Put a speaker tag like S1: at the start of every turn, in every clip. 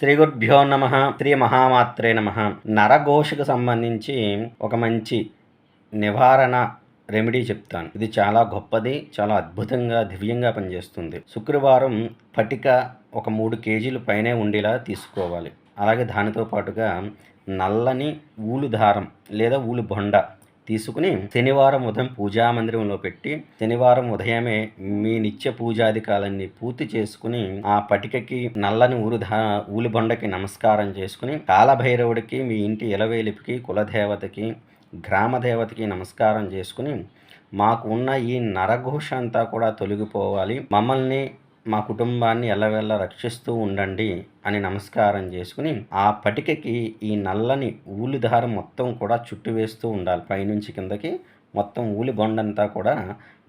S1: శ్రీ గురుభ్యో నమ శ్రీ మహామాత్రే నమ. నరఘోషకు సంబంధించి ఒక మంచి నివారణ రెమెడీ చెప్తాను. ఇది చాలా గొప్పది చాలా అద్భుతంగా దివ్యంగా పనిచేస్తుంది. శుక్రవారం పటిక ఒక మూడు కేజీలు పైనే ఉండేలా తీసుకోవాలి. అలాగే దానితో పాటుగా నల్లని ఊలు దారం లేదా ఊలు బొండ తీసుకుని శనివారం ఉదయం పూజా మందిరంలో పెట్టి శనివారం ఉదయమే మీ నిత్య పూజాధికాలన్నీ పూర్తి చేసుకుని ఆ పటికకి నల్లని ఊరుధా ఊలిబొండకి నమస్కారం చేసుకుని కాలభైరవుడికి మీ ఇంటి ఇలవేలిపికి కులదేవతకి గ్రామదేవతకి నమస్కారం చేసుకుని మాకు ఉన్న ఈ నరఘోష అంతా కూడా తొలగిపోవాలి. మమ్మల్ని మా కుటుంబాన్ని ఎల్లవెల్ల రక్షిస్తూ ఉండండి అని నమస్కారం చేసుకుని ఆ పటికకి ఈ నల్లని ఊలి దారం మొత్తం కూడా చుట్టు వేస్తూ ఉండాలి. పైనుంచి కిందకి మొత్తం ఊలి బొండంతా కూడా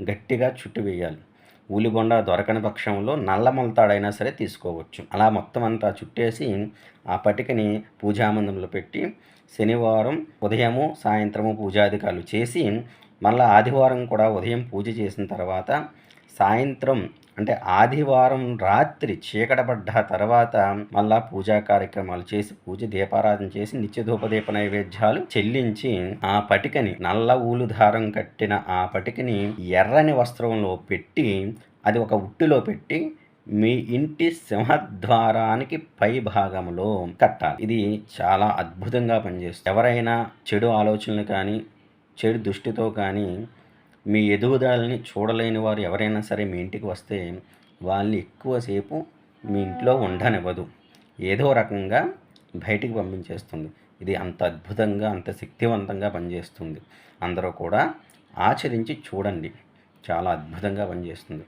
S1: గట్టిగా చుట్టు వేయాలి. ఊలిబొండ దొరకని పక్షంలో నల్ల మొలతాడైనా సరే తీసుకోవచ్చు. అలా మొత్తం అంతా చుట్టేసి ఆ పటికని పూజామందంలో పెట్టి శనివారం ఉదయము సాయంత్రము పూజాధికారులు చేసి మళ్ళీ ఆదివారం కూడా ఉదయం పూజ చేసిన తర్వాత సాయంత్రం అంటే ఆదివారం రాత్రి చీకటపడ్డ తర్వాత మళ్ళా పూజా కార్యక్రమాలు చేసి పూజ దీపారాధన చేసి నిత్యధూపదీప నైవేద్యాలు చెల్లించి ఆ పటికని నల్ల ఊలు దారం కట్టిన ఆ పటికని ఎర్రని వస్త్రంలో పెట్టి అది ఒక ఉట్టిలో పెట్టి మీ ఇంటి సింహద్వారానికి పై భాగంలో కట్టాలి. ఇది చాలా అద్భుతంగా పనిచేస్తుంది. ఎవరైనా చెడు ఆలోచనలు కానీ చెడు దృష్టితో కానీ మీ ఎదుగుదలని చూడలేని వారు ఎవరైనా సరే మీ ఇంటికి వస్తే వాళ్ళని ఎక్కువసేపు మీ ఇంట్లో ఉండనివ్వదు. ఏదో రకంగా బయటికి పంపించేస్తుంది. ఇది అంత అద్భుతంగా అంత శక్తివంతంగా పనిచేస్తుంది. అందరూ కూడా ఆచరించి చూడండి. చాలా అద్భుతంగా పనిచేస్తుంది.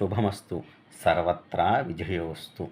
S1: శుభమస్తు. సర్వత్రా విజయోస్తు.